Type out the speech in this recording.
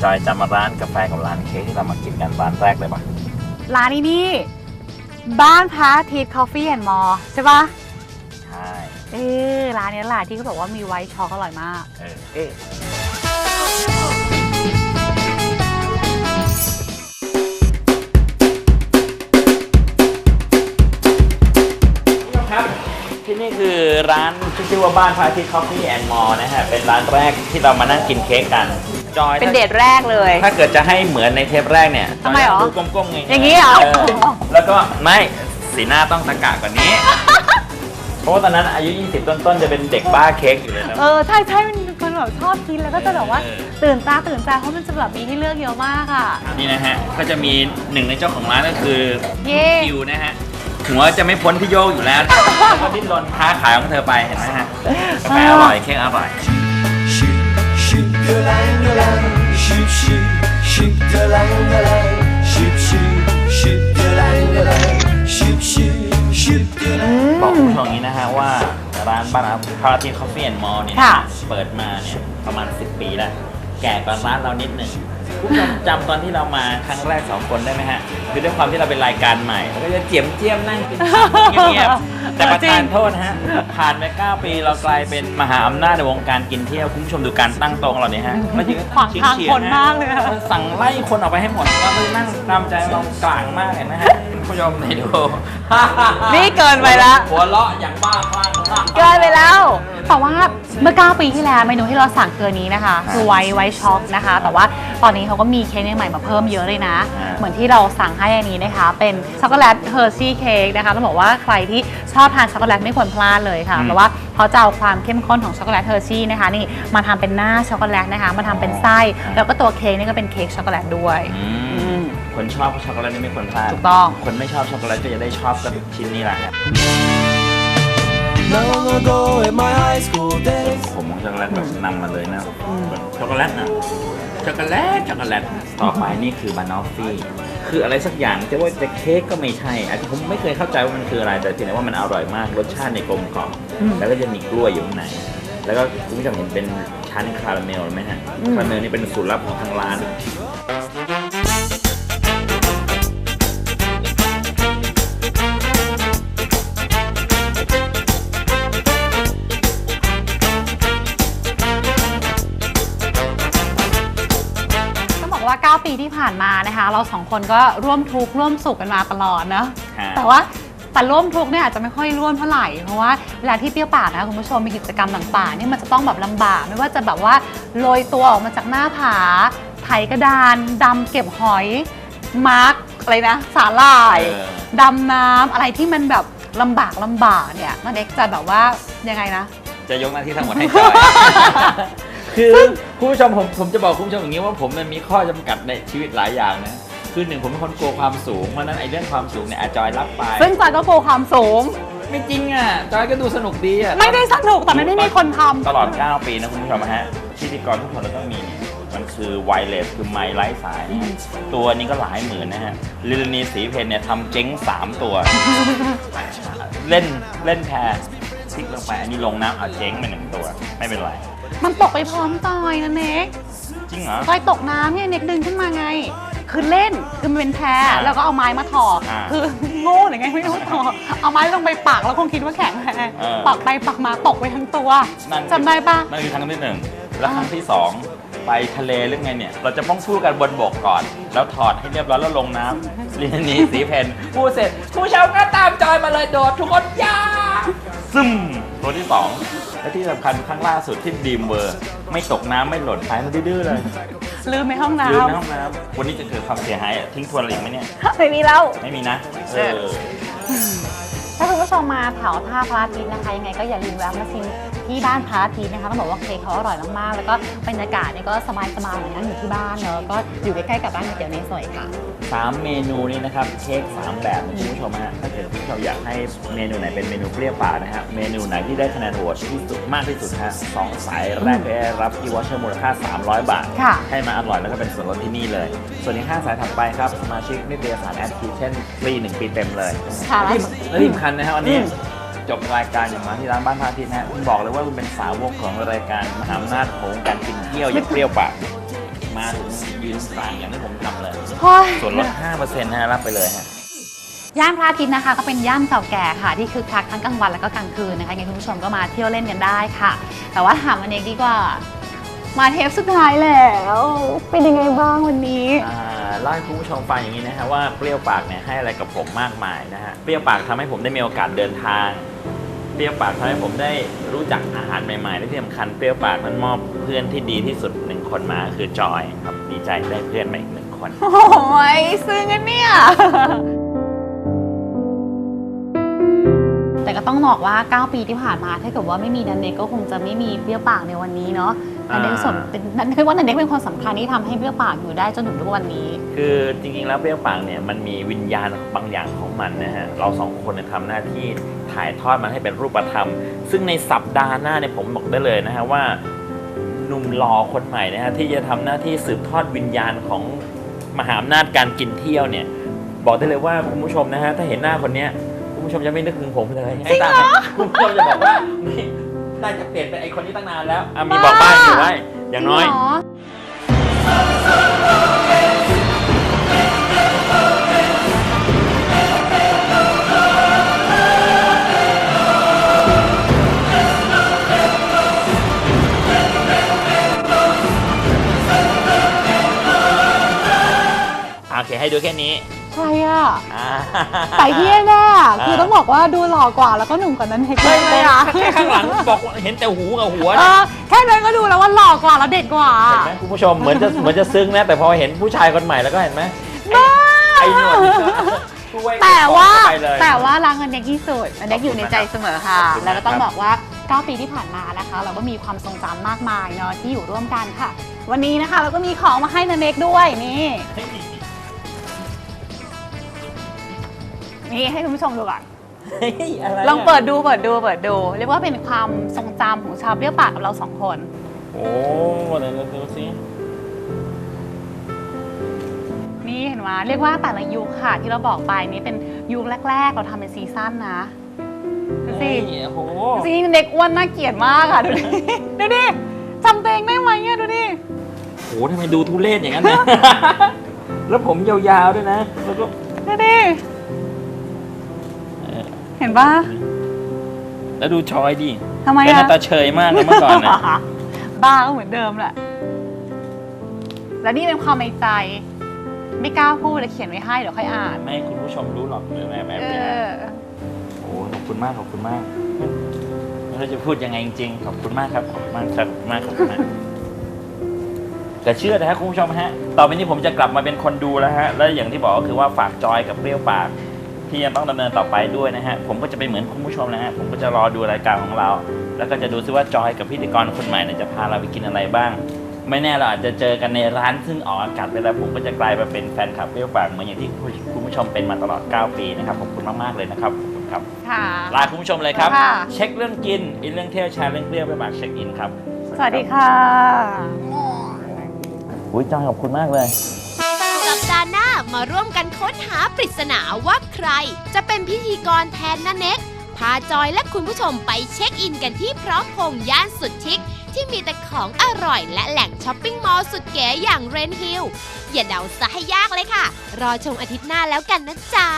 อยจอยจำร้านกาแฟกับร้านเค้กที่เรามากินกันร้านแรกเลยปะร้านนี้นี่ บ้านพระอาทิตย์คอฟฟี่แอนด์มอลใช่ปะใช่ เออร้านนี้แหละที่เขาบอกว่ามีไวท์ช็อกอร่อยมาก เออเออครับที่นี่คือร้านที่ชื่อว่าบ้านพระอาทิตย์คอฟฟี่แอนด์มอลนะฮะ เป็นร้านแรกที่เรามานั่งกินเค้กกัน จอยเป็นเดทแรกเลย ถ้าเกิดจะให้เหมือนในเทปแรกเนี่ยทำไมหรอดูก้มๆไงอย่างนี้เหรอ แล้วก็ไม่สีหน้าต้องตะกะกว่านี้ เพราะว่าตอนนั้นอายุ 20 ต้นๆ จะเป็นเด็กบ้าเค้กอยู่เลยนะ เออ ใช่ใช่มันเป็นคนแบบชอบกินแล้วก็จะแบบว่าเออตื่นตาตื่นใจเพราะมันจะแบบมีให้เลือกเยอะมากอะ นี่นะฮะ ก็จะมีหนึ่งในเจ้าของร้านก็คือเย่คิวนะฮะหัวจะไม่พ้นพี่โยกอยู่แล้วแล้วก็ดิ้นรนค้าขายของเธอไปเห็นไหมฮะกาแฟอร่อยเค้กอร่อย the lang the lang, shoot, shoot, shoot the lang the lang, shoot, shoot, shoot the lang. บอกคุณผู้ชมอย่างนี้นะฮะว่าร้านบ้านพาราทีคอฟฟี่แอนด์มอลเนี่ยค่ะ เปิดมาเนี่ยประมาณ 10 ปีแล้ว แก่กว่าร้านเรานิดหนึ่งคุณ ผู้ชมจำตอนที่เรามาครั้งแรกสองคนได้ไหมฮะคือด้วยความที่เราเป็นรายการใหม่เราก็จะเจียมเจียมนั่งกินเงียบๆแต่ประทานโทษนะฮะผ่านไป9ปีเรากลายเป็นมหาอำนาจในวงการกินเที่ยวคุณผู้ชมดูการตั้งโต๊ะของเราเนี่ยฮะมันจริงๆขวางทางคนมากเลยอะออสั่งไล่คนออกไปให้หมดเราไปนั่งตามใจเรากลางมากเห็นไหมฮะคุณ ผู้ชมให้ดูนี่เกินไปละ หัวเราะอย่างบ้าคลั่งเกินไปแล้วแต่ว่าเมื่อ 9 ปีที่แล้วเมนูที่เราสั่งเกินนี้นะคะ คือไวท์ไวท์ช็อกนะคะ แต่ว่าตอนนี้เขาก็มีเค้กใหม่ๆมาเพิ่มเยอะเลยนะ เหมือนที่เราสั่งให้อันนี้นะคะ เป็นช็อกโกแลตเฮอร์ชี่เค้กนะคะต้องบอกว่าใครที่ชอบทานช็อกโกแลตไม่ควรพลาดเลยค่ะเพราะว่าเขาจะเอาความเข้มข้นของช็อกโกแลตเฮอร์ชี่นะคะนี่มาทำเป็นหน้าช็อกโกแลตนะคะมาทำเป็นไส้ แล้วก็ตัวเค้กนี่ก็เป็นเค้กช็อกโกแลตด้วยอืม คนชอบช็อกโกแลตนี่ไม่ควรพลาดถูกต้อง คนไม่ชอบช็อกโกแลตก็จะได้ชอบกับชิ้นนี้แหละฮะ Long ago in my high school days. ผมของช็อกโกแลตแบบนำมาเลยนะช็อกโกแลตนะช็อกโกแลตช็อกโกแลตต่อไปนี่คือบานอฟฟี่ คืออะไรสักอย่างจะว่าจะเค้กก็ไม่ใช่อาจจะผมไม่เคยเข้าใจว่ามันคืออะไร แต่เพียงแต่ว่ามันอร่อยมากรสชาติในยกลมกล่อมแล้วก็จะมีกล้วยอยู่ข้างในแล้วก็คุณผู้ชมเห็นเป็นชั้นคาราเมลไหมฮะคาราเมลนี่เป็นสูตรลับของทางร้าน ผ่านมานะคะ เราสองคนก็ร่วมทุกข์ร่วมสุขกันมาตลอดนะฮะแต่ว่าแต่ร่วมทุกข์เนี่ยอาจจะไม่ค่อยร่วมเท่าไหร่เพราะว่าเวลาที่เปรี้ยวปากนะคุณผู้ชมมีกิจกรรมต่างๆนี่มันจะต้องแบบลำบาก ไม่ว่าจะแบบว่าโรยตัวออกมาจากหน้าผาไถกระดานดำเก็บหอยมาร์กอะไรนะ สาหร่ายเออดำน้ำอะไรที่มันแบบลำบากลำบากเนี่ยนันเอกจะแบบว่ายังไงนะ จะยกหน้าที่ทั้งหมดให้จอย คือคุณผู้ชมผมผมจะบอกคุณผู้ชมอย่างนี้ว่าผมมันมีข้อจำกัดในชีวิตหลายอย่างนะคือหนึ่งผมเป็นคนกลัวความสูงเพราะฉะนั้นไอ้เรื่องความสูงเนี่ยอาจจอยรับไปซึ่งจอยก็กลัวความสูง ไม่จริงอะจอยก็ดูสนุกดีอะไม่ได้สนุกแต่ไม่ได้มีคนทำตลอด 9 ปีนะคุณผู้ชมฮะพิธีกรทุกคนเราต้องมีเนี่ยมันคือไวเลสคือไมค์ไร้สายนะฮะตัวนี้ก็หลายหมื่นนะฮะลิลนีสีเพนเนี่ยทำเจ๊ง 3 ตัว เล่นเล่นแพรพลิกลงไปอันนี้ลงน้ำเอาเจ๊งไปหนึ่งตัว ไม่เป็นไร มันตกไปพร้อมจอยนะเน็กจริงเหรอจอยตกน้ำเนี่ยเน็กดึงขึ้นมาไง คือเล่นคือมันเป็นแพรอ่าแล้วก็เอาไม้มาถอดอ่าคือโง่หรือไงไม่รู้ถอดเอาไม้ลงไปปักแล้วคงคิดว่าแข็งแรงเออปักไปปักมาตกไปทั้งตัวนั่นคือจำได้ปะ นั่นคือครั้งที่หนึ่งแล้วครั้งที่สองไปทะเลหรือไงเนี่ย เราจะต้องพูดกันบนบกก่อน แล้วถอดให้เรียบร้อยแล้วลงน้ำลินนีสีเพนพูดเสร็จผู้ชมก็ตามจอยมาเลยโดดทุกคนยาซึมตัวที่สอง และที่สำคัญครั้งล่าสุดที่ดีมเวอร์ ไม่ตกน้ำไม่หล่นหายมาดื้อๆเลยลืมในห้องน้ลืมในห้องน้ำวันนี้จะเกิดความเสียหายทิ้งทวนอะไรอีกไหมเนี่ยำ ไม่มีแล้ว ไม่มีนะ เออ ถ้าคุณผู้ชมมาแถวท่าพระอาทิตย์นะคะ ยังไงก็อย่าลืมแวะมาชิม ที่บ้านพระอาทิตย์นะคะต้องบอกว่าเค้กเขาอร่อยมากๆ แล้วก็บรรยากาศเนี่ยก็สบายๆเหมือนนั่งอยู่ที่บ้านเนอะก็อยู่ใกล้ๆกับร้านก๋วยเตี๋ยวในซอยค่ะ สามเมนูนี้นะครับเค้กสามแบบนะคุณผู้ชมฮะถ้าเกิดคุณผู้ชมอยากให้เมนูไหนเป็นเมนูเปรี้ยวปากนะฮะเมนูไหนที่ได้คะแนนโหวตที่สุดมากที่สุดฮะสองสายแรกได้รับอีวอเชอร์มูลค่า 300 บาท ค่ะ ให้มาอร่อยแล้วก็เป็นส่วนลดที่นี่เลย ส่วนอีก5สายถัดไปครับสมาชิกนิตยสารแอดคิเช่นฟรี1ปีเต็มเลยค่ะ และที่และที่สำคัญนะฮะวันนี้อืม จบรายการอย่างมาที่ร้านบ้านพระอาทิตย์นะฮะคุณบอกเลยว่าคุณเป็นสาวกของรายการมหาอำนาจของการกินเที่ยวอย่างเปรี้ยวปากมาถึงยืนสั่งอย่างที่ผมทำเลยโอ้ย ส่วนลด5%นะฮะรับไปเลยฮะ ย่านพระอาทิตย์นะคะก็เป็นย่านเก่าแก่ค่ะที่คึกคักทั้งกลางวันแล้วก็กลางคืนนะคะยังไงคุณผู้ชมก็มาเที่ยวเล่นกันได้ค่ะ แต่ว่าถามวันเอกดีกว่า มาเทปสุดท้ายแล้ว เป็นยังไงบ้างวันนี้ อ่าเล่าให้คุณผู้ชมฟังอย่างนี้นะฮะว่าเปรี้ยวปากเนี่ยให้อะไรกับผมมากมายนะฮะเปรี้ยวปากทำให้ผมได้มีโอกาสเดินทางเปรี้ยวปากทำให้ผมได้รู้จักอาหารใหม่ๆและที่สำคัญเปรี้ยวปากมันมอบเพื่อนที่ดีที่สุดหนึ่งคนมาคือจอยครับดีใจได้เพื่อนมาอีกหนึ่งคน โอ้ยซึ้งกันเนี่ย แต่ก็ต้องบอกว่า 9 ปีที่ผ่านมาถ้าเกิดว่าไม่มีดันเด็กก็คงจะไม่มีเปรี้ยวปากในวันนี้เนาะ นันเด็กสนเป็นนันเด็กว่านันเด็กเป็นคนสำคัญที่ทำให้เปรี้ยวปากอยู่ได้จนถึงทุกวันนี้ คือจริงๆแล้วเปรี้ยวปากเนี่ยมันมีวิญญาณบางอย่างของมันนะฮะเราสองคนเนี่ยทำหน้าที่ถ่ายทอดมันให้เป็นรูปธรรม ซึ่งในสัปดาห์หน้าเนี่ยผมบอกได้เลยนะฮะว่าหนุ่มหล่อคนใหม่นะฮะที่จะทำหน้าที่สืบทอดวิญญาณของมหาอำนาจการกินเที่ยวเนี่ย บอกได้เลยว่าคุณผู้ชมนะฮะถ้าเห็นหน้าคนเนี้ยคุณผู้ชมจะไม่นึกถึงผมเลยจริงเหรอไอ้ตาคุณผู้ชมจะบอกว่า นี่น่าจะเปลี่ยนเป็นไอคนนี้ตั้งนานแล้วอะมีบอกบ้างอยู่ไว้อย่างน้อย จริงเหรอโอเคให้ดูแค่นี้ใครอะ อ่า แต่ที่แน่ๆคือต้องบอกว่าดูหล่อกว่าแล้วก็หนุ่มกว่านั้นเฮกไม่เลไม่ยอะแค่ข้างหลังบอกว่าเห็นแต่หูกับหัวเอนะอแค่นั้นก็ดูแล้วว่าหล่อกว่าแล้วเด็กกว่า เห็นไหมคุณผู้ชมเหมือนจะเหมือนจะซึ้งนะ แต่พอเห็นผู้ชายคนใหม่แล้วก็เห็นไหมบ้าไอ้หนวดนี่ก็ช่วยแต่ว่าไปเลย แต่ว่ารักเงินเด็กที่สุดอันเด็กอยู่ในใจเสมอค่ะ ขอบคุณมากแล้วก็ต้องบอกว่า 9 ปีที่ผ่านมานะคะ เราก็มีความทรงจำมากมายเนาะที่อยู่ร่วมกันค่ะ วันนี้นะคะเราก็มีของมาให้นันเด็กด้วยนี่ นี่ให้คุณผู้ชมดูก่อน เฮ้ยอะไระลองเปิดดูเปิดดูเปิดดู เรียกว่าเป็นความทรงจำของชาวเปรี้ยวปากกับเราสองคน โอ้เดี๋ยวเราดูสินี่เห็นไหมเรียกว่าแต่ละยุคค่ะ ที่เราบอกไปนี่เป็นยุคแรก ๆ เราทำเป็นซีซั่นนะดูสิ เฮ้ยโอ้โหจริงๆเด็กอ้วนน่าเกลียดมากค่ะ ดูดิ ดูดิจำตัวเองได้ไหมเนี่ยดูดิโหทำไมดูทุเรศอย่างนั้นเนี่ย แล้วผมยาวๆด้วยนะ แล้วก็ดูดิ เออเห็นปะแล้วดูชอยดิทำไมเป็นหอะน้าตาเฉยมากเลยเมื่อก่อนนะบ้าก็เหมือนเดิมแหละ และนี่เป็นความในใจ ไม่กล้าพูดแต่เขียนไว้ให้เดี๋ยวค่อยอ่าน ไม่ให้คุณผู้ชมรู้หรอกเลยแบบแบบเอเนี้ยอโอ้ขอบคุณมากขอบคุณมากไม่รู้จะพูดยังไงจริงๆขอบคุณมากครับขอบคุณมากครับขอบคุณมากขอบคุณมากแต่เชื่อนะฮะคุณผู้ชมฮะ ต่อไปนี้ผมจะกลับมาเป็นคนดูแล้วฮะ และอย่างที่บอกก็คือว่าฝากจอยกับเปรี้ยวปาก ที่ยังต้องดำเนินต่อไปด้วยนะฮะ ผมก็จะเป็นเหมือนคุณผู้ชมนะฮะ ผมก็จะรอดูรายการของเรา แล้วก็จะดูซิว่าจอยกับพิธีกรคนใหม่เนี่ยจะพาเราไปกินอะไรบ้าง ไม่แน่เราอาจจะเจอกันในร้านซึ่งออกอากาศไปแล้วผมก็จะกลายมาเป็นแฟนคลับเปรี้ยวปากเหมือนอย่างที่คุณผู้ชมเป็นมาตลอด 9 ปีนะครับ ขอบคุณมาก ๆ เลยนะครับ ขอบคุณครับค่ะลาคุณผู้ชมเลยครับค่ะเช็คเรื่องกิน อินเรื่องเที่ยวแชร์เรื่องเปรี้ยวไปปากเช็คอินครับ สวัสดีค่ะอุ้ยจอยขอบคุณมากเลยสัปดาห์หน้า มาร่วมกันค้นหาปริศนาว่าใคร จะเป็นพิธีกรแทนน้าเน็ก พาจอยและคุณผู้ชมไปเช็คอินกันที่พร้อมพงย่านสุดชิค ที่มีแต่ของอร่อยและแหล่งช้อปปิ้งมอลล์สุดเก๋อย่างเรนฮิลอย่าเดาซะให้ยากเลยค่ะ รอชมอาทิตย์หน้าแล้วกันนะจ๊ะ